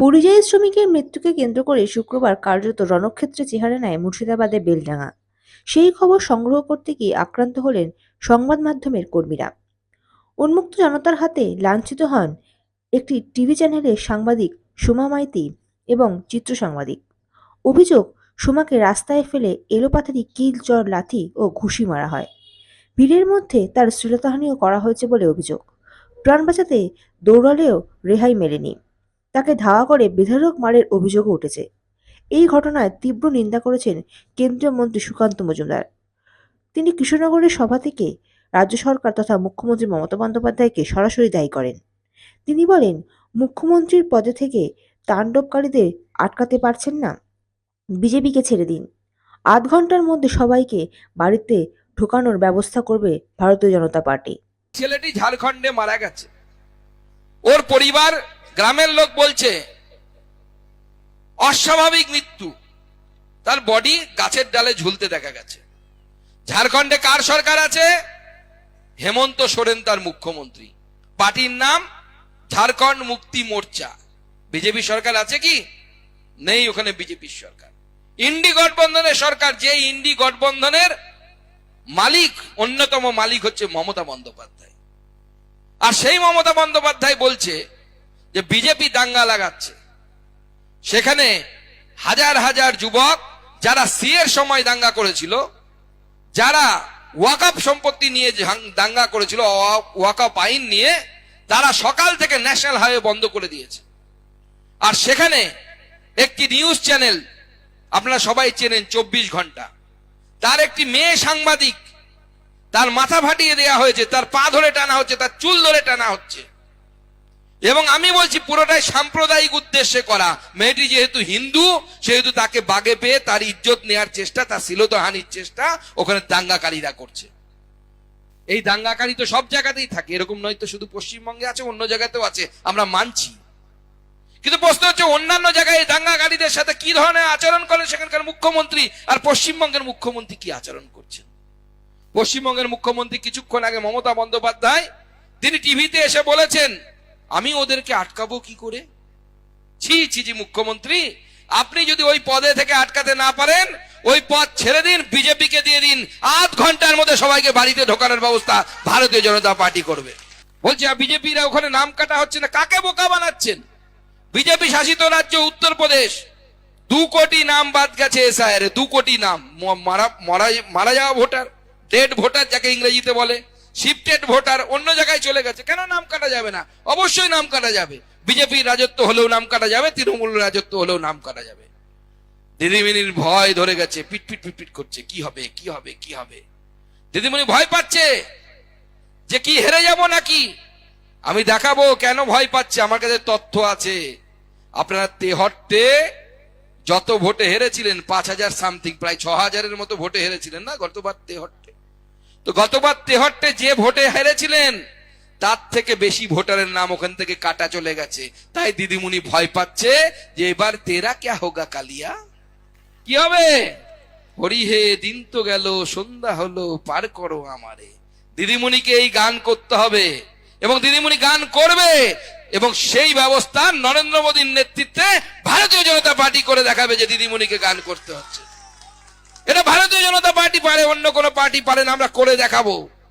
পরিযায়ী শ্রমিকের মৃত্যুকে কেন্দ্র করে শুক্রবার কার্যত রণক্ষেত্রে চেহারা নেয় মুর্শিদাবাদের বেলডাঙা সেই খবর সংগ্রহ করতে গিয়ে আক্রান্ত হলেন সংবাদ মাধ্যমের কর্মীরা। উন্মুক্ত জনতার হাতে লাঞ্ছিত হন একটি টিভি চ্যানেলের সাংবাদিক সুমা মাইতি এবং চিত্র সাংবাদিক। অভিযোগ, সুমাকে রাস্তায় ফেলে এলোপাথারি কিল, চর, লাথি ও ঘুষি মারা হয়। ভিড়ের মধ্যে তার শ্লীলতাহানিও করা হয়েছে বলে অভিযোগ। প্রাণ বাঁচাতে দৌড়ালেও রেহাই মেলেনি। তাকে ধাওয়া করে বেধড়ক মারের অভিযোগও উঠেছে। এই ঘটনায় তীব্র নিন্দা করেছেন কেন্দ্রীয় মন্ত্রী সুকান্ত মজুমদার। তিনি কৃষ্ণনগরের সভা থেকে রাজ্য সরকার তথা মুখ্যমন্ত্রী মমতা বন্দ্যোপাধ্যায়কে সরাসরি দায়ী করেন। তিনি বলেন, মুখ্যমন্ত্রীর পদে থেকে তাণ্ডবকারীদের আটকাতে পারছেন না। বিজেপিকে ছেড়ে দিন। আধ ঘণ্টার মধ্যে সবাইকে বাড়িতে ঢোকানোর ব্যবস্থা করবে ভারতীয় জনতা পার্টি। ছেলেটি ঝাড়খণ্ডে মারা গেছে। ওর পরিবার গ্রামের লোক বলছে, অস্বাভাবিক মৃত্যু। তার বডি গাছের ডালে ঝুলতে দেখা গেছে। ঝাড়খণ্ডে কার সরকার আছে? হেমন্ত সোরেন তার মুখ্যমন্ত্রী। পার্টির নাম ঝাড়খণ্ড মুক্তি মোর্চা। বিজেপি সরকার আছে কি? নেই ওখানে বিজেপির সরকার। ইন্ডি গঠবন্ধনের সরকার, যে ইন্ডি গঠবন্ধনের মালিক, অন্যতম মালিক হচ্ছে মমতা বন্দ্যোপাধ্যায়। আর সেই মমতা বন্দ্যোপাধ্যায় বলছে যে বিজেপি দাঙ্গা লাগাচ্ছে। সেখানে হাজার হাজার যুবক যারা সি এর সময় দাঙ্গা করেছিল, যারা ওয়াকাপ সম্পত্তি নিয়ে দাঙ্গা করেছিল ওয়া- ওয়াকাপ আইন নিয়ে, তারা সকাল থেকে ন্যাশনাল হাইওয়ে বন্ধ করে দিয়েছে। আর সেখানে একটি নিউজ চ্যানেল, আপনারা সবাই চেনেন, চব্বিশ ঘণ্টা। তার একটি মেয়ে সাংবাদিক, তার মাথা ফাটিয়ে দেয়া হয়েছে, তার পা ধরে টানা হচ্ছে, তার চুল ধরে টানা হচ্ছে। এবং আমি বলছি পুরোটাই সাম্প্রদায়িক উদ্দেশ্যে করা। মেয়েটি যেহেতু হিন্দু, সেহেতু তাকে বাগে পেয়ে তার ইজ্জত নেয়ার চেষ্টা, তার শিলতহানির চেষ্টা ওখানে দাঙ্গাকারীরা করছে। এই দাঙ্গাকারী তো সব জায়গাতেই থাকে, এরকম নয় তো শুধু পশ্চিমবঙ্গে আছে, অন্য জায়গাতেও আছে, আমরা মানছি। কিন্তু প্রশ্ন হচ্ছে, অন্যান্য জায়গায় এই দাঙ্গাকারীদের সাথে কি ধরনের আচরণ করেন সেখানকার মুখ্যমন্ত্রী আর পশ্চিমবঙ্গের মুখ্যমন্ত্রী কি আচরণ করছেন? পশ্চিমবঙ্গের মুখ্যমন্ত্রী কিছুক্ষণ আগে মমতা বন্দ্যোপাধ্যায়, তিনি টিভিতে এসে বলেছেন আমি ওদেরকে আটকাবো কি করে? ছি ছি জি মুখ্যমন্ত্রী, আপনি যদি ওই পদে থেকে আটকাতে না পারেন, ওই পদ ছেড়ে দিন, বিজেপিকে দিয়ে দিন। আধ ঘণ্টার মধ্যে সবাইকে বাড়িতে ঢোকানোর ব্যবস্থা ভারতীয় জনতা পার্টি করবে। বলছে বিজেপিরা ওখানে নাম কাটা হচ্ছে না, কাকে বোকা বানাচ্ছেন? বিজেপি শাসিত রাজ্য উত্তরপ্রদেশ। দু কোটি নাম বাদ গেছে এসআইআর দু কোটি নাম। মারা মারা যাওয়া ভোটার ডেড ভোটার, যাকে ইংরেজিতে বলে। শিফটেড ভোটার অন্য জায়গায় চলে গেছে, কেন নাম কাটা যাবে না? অবশ্যই নাম কাটা যাবে। বিজেপি রাজত্ব হলেও নাম কাটা যাবে, তৃণমূল রাজত্ব হলেও নাম কাটা যাবে। দিদিমণির ভয় ধরে গেছে পিটপিট পিট পিট পিট করছে, কি হবে কি হবে কি হবে? দিদিমণি ভয় পাচ্ছে যে কি হেরে যাব নাকি? আমি দেখাবো কেন ভয় পাচ্ছে, আমার কাছে তথ্য আছে। আপনারা তেহট্টে যত ভোটে হেরেছিলেন, পাঁচ হাজার সামথিং, প্রায় ছ হাজারের মতো ভোটে হেরেছিলেন না গতবার তেহট্টে? তো গতবার তেহট্টে যে ভোটে হেরেছিলেন, তার থেকে বেশি ভোটারের নাম ওখান থেকে কাটা চলে গেছে। তাই দিদিমণি ভয় পাচ্ছে যে এবার তেরা ক্যা হোগা কালিয়া? কি হবে? হরি হে, দিন তো গেল, সন্ধ্যা হলো, পার করো আমারে। দিদিমণিকে এই গান করতে হবে, এবং দিদিমণি গান করবে, এবং সেই ব্যবস্থা নরেন্দ্র মোদীর নেতৃত্বে ভারতীয় জনতা পার্টি করে দেখাবে যে দিদিমণিকে গান করতে হচ্ছে। এটা ভারতীয় জনতা পার্টি পারে অন্য কোনো পার্টি পারে না আমরা করে দেখাবো।